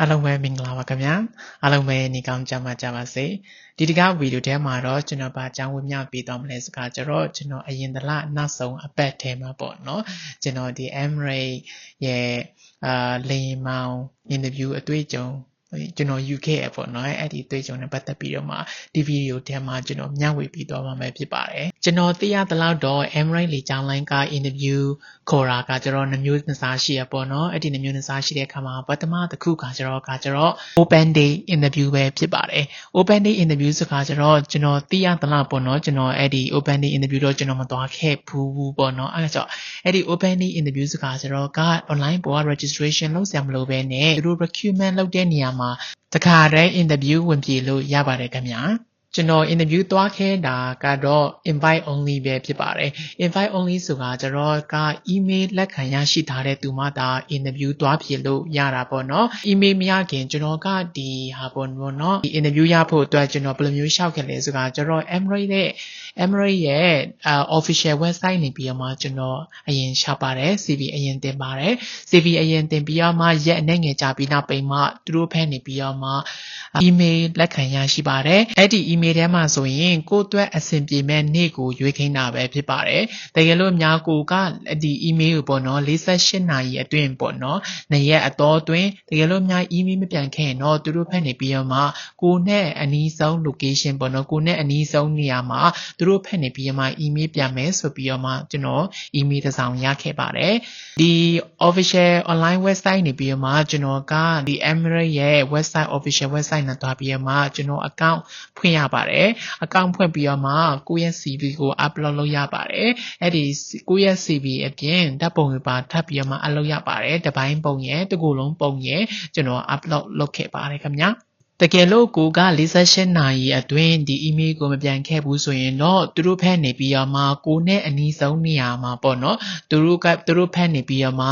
အားလုံးပဲမင်္ဂလာပါခင်ဗျာအားလုံးပဲနေကောင်းကြမှာကြပါစေဒီတကားဗီဒီယိုထဲမှာတော့ကျွန်တော်ဗာအကြောင်းဝမျှပေးသွားမလဲစကားကြတော့ကျွန်တော်အရင်တလနောက်ဆုံးအပတ်ထဲမှာပေါ့နော်ကျွန်တော်ဒီ Emirates ရဲ့အာလေမောင် interview အတွေ့အကြုံ ကျွန်တော် UK အပေါ့နော်အဲ့ဒီတွေ့ကြုံနဲ့ပတ်သက်ပြီးတော့မှဒီဗီဒီယိုထဲမှာကျွန်တော်မျှဝေပြီးသွားမှာပဲဖြစ်ပါတယ်ကျွန်တော်သိရသလောက်တော့ Emirates လေကြောင်းလိုင်းက interview ခေါ်တာကကျွန်တော်နှမျိုးနှစားရှိရပေါ့နော်အဲ့ဒီနှမျိုးနှစားရှိတဲ့အခါမှာပထမတစ်ခုကကျွန်တော်ကကျွန်တော် open day interview ပဲဖြစ်ပါတယ် open day interview ဆိုတာကျွန်တော်ကျွန်တော်သိရသလောက်ပေါ့နော်ကျွန်တော်အဲ့ဒီ open day interview တော့ကျွန်တော်မသွားခဲ့ဘူးပေါ့နော်အဲ့ဒါကြောင့်အဲ့ဒီ open day interview ဆိုတာကျွန်တော်က online ပေါ်က registration လုပ်စရာမလိုဘဲနဲ့သူတို့ recruitment လုပ်တဲ့နေရာမှာတခါတည်း interview ဝင်ပြေလို့ရပါတယ်ခင်ဗျာ ကျွန်တော် interview သွားခဲ့တာကတော့ invite only ပဲဖြစ်ပါတယ် invite only ဆိုတာကျွန်တော်က email လက်ခံရရှိထားတဲ့သူမှဒါ interview သွားဖြစ်လို့ရတာပေါ့နော် email မရခင်ကျွန်တော်ကဒီဟာပေါ့နော်ဒီ interview ရဖို့အတွက်ကျွန်တော်ဘယ်လိုမျိုးရှောက်ခဲ့လဲဆိုတာကျွန်တော် Emirates နဲ့ Emirates ရဲ့ official website နေပြီးတော့မှကျွန်တော်အရင်ရှာပါတယ် CV အရင်တင်ပါတယ် CV အရင်တင်ပြီးတော့မှရက်အနေငယ်ကြာပြီးနောက်ပိန်မှသူတို့ဖက်နေပြီးတော့မှ email လက်ခံရရှိပါတယ်အဲ့ဒီ email ထဲမှာဆိုရင်ကိုယ့်အတွက်အဆင်ပြေမဲ့နေ့ကိုရွေးခိုင်းတာပဲဖြစ်ပါတယ်တကယ်လို့အများကိုကဒီ email ကိုပေါ့နော်48နာရီအတွင်းပေါ့နော်နေ့ရက်အတော်အတွင်းတကယ်လို့အများ email မပြန်ခဲ့ရင်တော့သူတို့ဖက်နေပြီးတော့မှကိုနဲ့အနီးဆုံး location ပေါ့နော်ကိုနဲ့အနီးဆုံးနေရာမှာသူတို့ဖက်နေပြီးတော့မှ email ပြန်မယ်ဆိုပြီးတော့မှကျွန်တော် email တစ်စောင်ရခဲ့ပါတယ်ဒီ official online website နေပြီးတော့မှကျွန်တော်ကဒီ Emirates ရဲ့ website official website နဲ့တွားပြီးတော့မှကျွန်တော် account ဖွင့်ရပါတယ် account ဖွင့်ပြီးတော့မှကိုယ့်ရဲ့ CV ကို upload လုပ်ရပါတယ်အဲ့ဒီကိုယ့်ရဲ့ CV အပြင်ဓာတ်ပုံတွေပါထပ်ပြီးတော့မှ upload ရပါတယ်တစ်ပိုင်းပုံရဲ့တစ်ခုလုံးပုံရဲ့ကျွန်တော် upload လုပ်ခဲ့ပါတယ်ခင်ဗျာတကယ်လို့ကိုက48နာရီအတွင်းဒီ email ကိုမပြန်ခဲ့ဘူးဆိုရင်တော့သူတို့ဖက်နေပြီးတော့မှကိုနဲ့အနီးဆုံးနေရာမှာပေါ့နော်သူတို့ကသူတို့ဖက်နေပြီးတော့မှ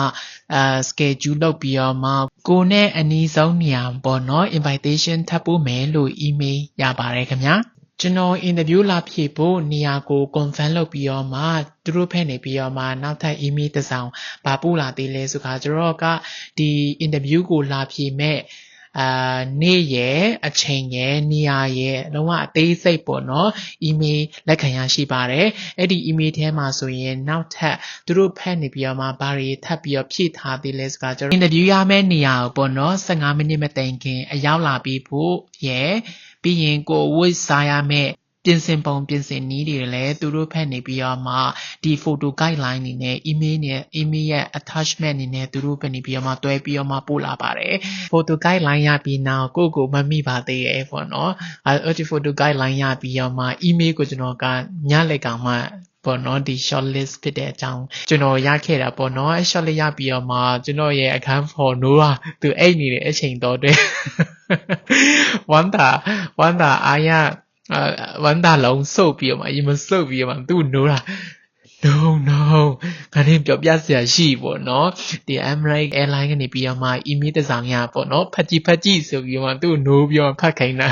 အာ schedule လုပ်ပြီးတော့မှ ကိုနဲ့အနီးဆုံးနေရာပေါ့နော် invitation ထပ်ပို့မယ်လို့ email ရပါတယ်ခင်ဗျာကျွန်တော် interview လာဖြည့်ဖို့နေရာကို confirm လုပ်ပြီးတော့မှသူတို့ဖက်နေပြီးတော့မှနောက်ထပ် email တစ်စောင်ဗာပို့လာသေးလဲဆိုခါကျွန်တော်ကဒီ interview ကိုလာဖြည့်မဲ့ အာနေ့ရဲ့အချိန်ရဲ့နေရာရဲ့လုံးဝအသေးစိတ်ပေါ့နော် email လက်ခံရရှိပါတယ်အဲ့ဒီ email ထဲမှာဆိုရင်နောက်ထပ်သူတို့ဖက်နေပြီးတော့မှဘာတွေထပ်ပြီးတော့ဖြည့်ထားသေးလဲဆိုတာကျွန်တော် interview ရမယ့်နေရာကိုပေါ့နော်15မိနစ်မတိုင်ခင်အရောက်လာပြီးဖို့ရဲ့ပြီးရင်ကိုဝတ်စားရမယ့် ပြင်ဆင်ပုံပြင်ဆင်နည်းတွေလည်းသူတို့ဖက်နေပြီးတော့မှဒီ photo guideline နေနဲ့ email နဲ့ email ရဲ့ attachment နေနဲ့သူတို့ဖက်နေပြီးတော့မှတွဲပြီးတော့မှပို့လာပါတယ် photo guideline ရပြီးနောက်ကိုကိုမမိပါသေးရဲ့ပေါ့နော်အဲဒီ photo guideline ရပြီးတော့မှ email ကိုကျွန်တော်ကညလက်ကောင်မှပေါ့နော်ဒီ short list ဖြစ်တဲ့အကြောင်းကျွန်တော်ရခဲ့တာပေါ့နော် short list ရပြီးတော့မှကျွန်တော်ရဲ့အခန်းဖော်နိုးတာသူအိတ်နေတဲ့အချိန်တော့တွဲဝမ်းသာဝမ်းသာအားရအာ ဝမ်းသာလုံးစုပ်ပြီးတော့မှအရင်မစုပ်ပြီးတော့မှသူ့နိုးတာ no no ခဏပြောပြစရာရှိပေါ့နော်ဒီ Emirates Airline ကနေပြီးတော့မှ email တစ်စောင်ရပေါ့နော်ဖတ်ကြည့်ဖတ်ကြည့်ဆိုပြီးတော့မှသူ့နိုးပြီးတော့ဖတ်ခိုင်းတာ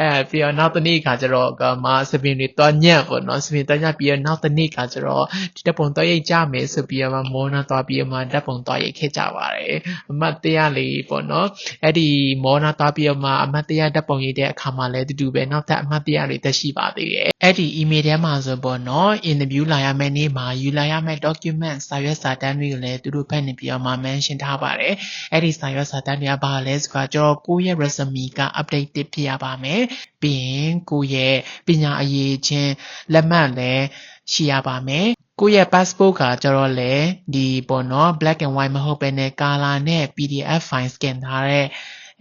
အဲပြီးတော့နောက်တစ်နေ့ခါကျတော့ကမစပင်တွေတွားညက်ပေါ့နော်စပင်တွားညက်ပြီးတော့နောက်တစ်နေ့ခါကျတော့ဒီတပ်ပုံတွားရိတ်ကြမယ်ဆိုပြီးတော့မှမောနာတွားပြီးတော့မှတပ်ပုံတွားရိတ်ခဲ့ကြပါတယ်အမတ်တရားလေးပေါ့နော်အဲ့ဒီမောနာတွားပြီးတော့မှအမတ်တရားတပ်ပုံရိတ်တဲ့အခါမှာလည်းတူတူပဲနောက်ထပ်အမတ်တရားတွေတက်ရှိပါသေးတယ် အဲ့ဒီ email ထဲမှာဆိုပေါ့နော် interview လာရမယ့်နေ့မှာယူလာရမယ့် document စာရွက်စာတမ်းတွေကိုလည်းသူတို့ဖတ်နေပြီးတော့မှ mention ထားပါတယ်အဲ့ဒီစာရွက်စာတမ်းတွေကဘာလဲဆိုတော့ကျွန်တော်ကိုယ့်ရဲ့ resume က update ဖြစ်ရပါမယ်ပြီးရင်ကိုယ့်ရဲ့ပညာအရေးချင်းလက်မှတ်လည်းရှိရပါမယ်ကိုယ့်ရဲ့ passport ကကျတော့လေဒီပေါ့နော် black and white မဟုတ်ဘဲနဲ့ color နဲ့ PDF file scan ထားတဲ့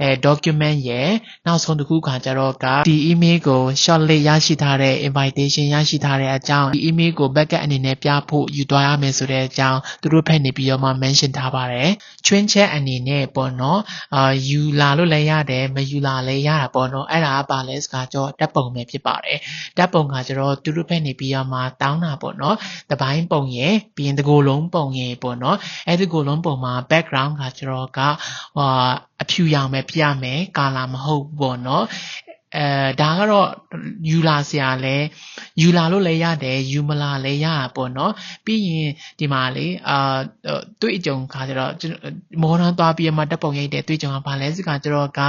အဲ document ရဲ့နောက်ဆုံးတစ်ခုကကြတော့ကဒီ email ကို shortlist ရရှိထားတဲ့ invitation ရရှိထားတဲ့အကြောင်းဒီ email ကို backup အနေနဲ့ပြဖို့ယူသွားရမယ်ဆိုတဲ့အကြောင်းသူတို့ဖက်နေပြီးတော့မှ mention ထားပါတယ်ချွင်းချက်အနေနဲ့ပေါ့နော်အာယူလာလို့လည်းရတယ်မယူလာလည်းရတာပေါ့နော်အဲ့ဒါကပါလဲစကားကြောတက်ပုံပဲဖြစ်ပါတယ်တက်ပုံကကျတော့သူတို့ဖက်နေပြီးတော့မှတောင်းတာပေါ့နော်တပိုင်းပုံရဲ့ပြီးရင်တကိုယ်လုံးပုံရဲ့ပေါ့နော်အဲ့ဒီကိုယ်လုံးပုံမှာ background ကကျတော့ကဟိုအဖြူရောင်ပဲပြမယ်ကာလာမဟုတ်ဘူးပေါ့နော်အဲဒါကတော့ယူလာစရာလဲယူလာလို့လည်းရတယ်ယူမလာလည်းရတာပေါ့နော်ပြီးရင်ဒီမှာလေအာတွေ့အကြုံခါကျတော့မော်ဒန်သွားပြီးမှတက်ပုံရိပ်တဲ့တွေ့ကြုံကဘာလဲစကကျတော့က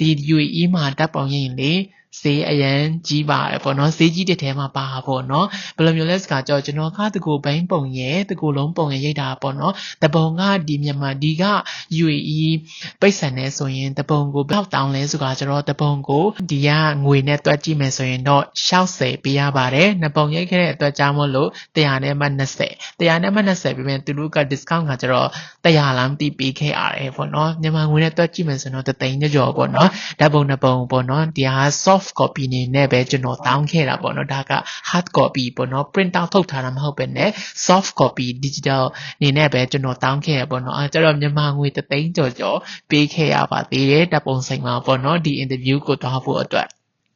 ဒီ UAE မှာတက်ပုံရိပ်လေ ဈေးအရန်ကြီးပါတယ်ပေါ့နော်ဈေးကြီးတဲ့ထဲမှာပါပေါ့နော်ဘယ်လိုမျိုးလဲစကားကြောကျွန်တော်ကတကူဘိန်းပုံရဲ့တကူလုံးပုံရဲ့ရိတ်တာပေါ့နော်တပုံကဒီမြန်မာဒီက UAE ပိတ်ဆန်နေဆိုရင်တပုံကိုဘယ်လောက်တောင်းလဲဆိုတာကျွန်တော်တပုံကိုဒီကငွေနဲ့တွက်ကြည့်မယ်ဆိုရင်တော့60ပေးရပါတယ်နှစ်ပုံရိတ်ခဲ့တဲ့အတွက်ကြောင့်မို့လို့100နဲ့မှ20 100နဲ့မှ20ပြီးရင်သူတို့က discount ကကျွန်တော်100လမ်းတီးပေးခဲ့ရတယ်ပေါ့နော်မြန်မာငွေနဲ့တွက်ကြည့်မယ်ဆိုတော့တသိန်းကျော်ပေါ့နော်ဓာတ်ပုံနှစ်ပုံပေါ့နော်ဒီဟာ soft soft copy နေနဲ့ပဲကျွန်တော်တောင်းခဲ့တာပေါ့နော်ဒါက hard copy ပေါ့နော် print out ထုတ်ထားတာမဟုတ်ပဲね soft copy digital နေနဲ့ပဲကျွန်တော်တောင်းခဲ့ရပေါ့နော်အဲကျတော့မြန်မာငွေတသိန်းကျော်ကျော်ပေးခဲ့ရပါသေးတယ်တပ်ပုံဆိုင်မှာပေါ့နော်ဒီ interview ကိုတွားဖို့အတွက်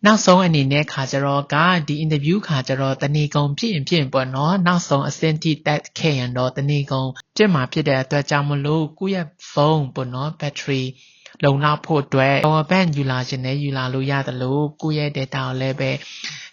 နောက်ဆုံးအနေနဲ့ခါကြတော့ကဒီ interview ခါကြတော့တနေကုန်ဖြစ်ရင်ဖြစ်ရင်ပေါ့နော်နောက်ဆုံးအဆင့်ထိတက်ခဲ့ရင်တော့တနေကုန်ပြစ်မှာဖြစ်တဲ့အတွက်ကြောင့်မလို့ကိုယ့်ရဲ့ဖုန်းပေါ့နော် battery လုံလောက်ဖို့အတွက် power bank ယူလာခြင်းနဲ့ယူလာလို့ရတယ်လို့ကိုယ့်ရဲ့ data ကိုလည်းပဲ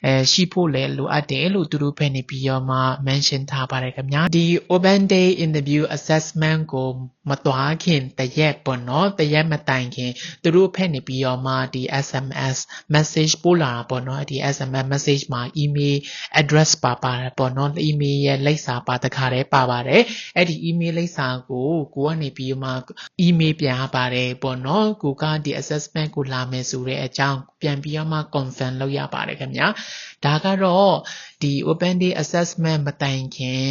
အဲရှိဖို့လည်းလိုအပ်တယ်လို့သူတို့ဖက်နေပြီးတော့မှ mention ထားပါတယ်ခင်ဗျာဒီ open day interview assessment ကိုမသွားခင်တရက်ပေါ့နော်တရက်မတိုင်ခင်သူတို့ဖက်နေပြီးတော့မှဒီ SMS message ပို့လာတာပေါ့နော်ဒီ SMS message မှာ email address ပါပါတယ်ပေါ့နော် email ရဲ့လိပ်စာပါတခါတည်းပါပါတယ်အဲ့ဒီ email လိပ်စာကိုကိုကနေပြီးတော့မှ email ပြန်ပါတယ်ပေါ့နော်ကိုကဒီ assessment ကိုလာမယ်ဆိုတဲ့အကြောင်းပြန်ပြီးတော့မှ confirm လုပ်ရပါတယ်ခင်ဗျာဒါကတော့ဒီ open day assessment မတိုင်ခင်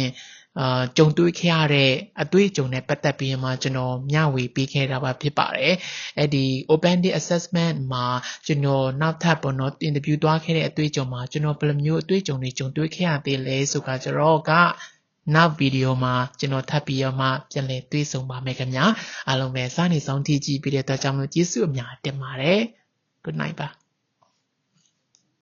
အာကြုံတွေ့ခဲ့ရတဲ့အတွေ့အကြုံနဲ့ပတ်သက်ပြီးမှကျွန်တော်မျှဝေပေးခဲ့တာပါဖြစ်ပါတယ်။အဲ့ဒီ open day assessment မှာကျွန်တော်နောက်ထပ်ပေါ့နော် interview သွားခဲ့တဲ့အတွေ့အကြုံမှာကျွန်တော်ဘယ်လိုမျိုးအတွေ့အကြုံတွေကြုံတွေ့ခဲ့ရသေးလဲဆိုတာကျွန်တော်ကနောက်ဗီဒီယိုမှာကျွန်တော်ထပ်ပြီးတော့မှပြန်လည်တွေ့ဆုံပါမယ်ခင်ဗျာအားလုံးပဲစနေဆုံးထိကြည့်ပြီးတဲ့အတွက်ကြောင့်မို့ကျေးဇူးအများတင်ပါတယ် good night ပါ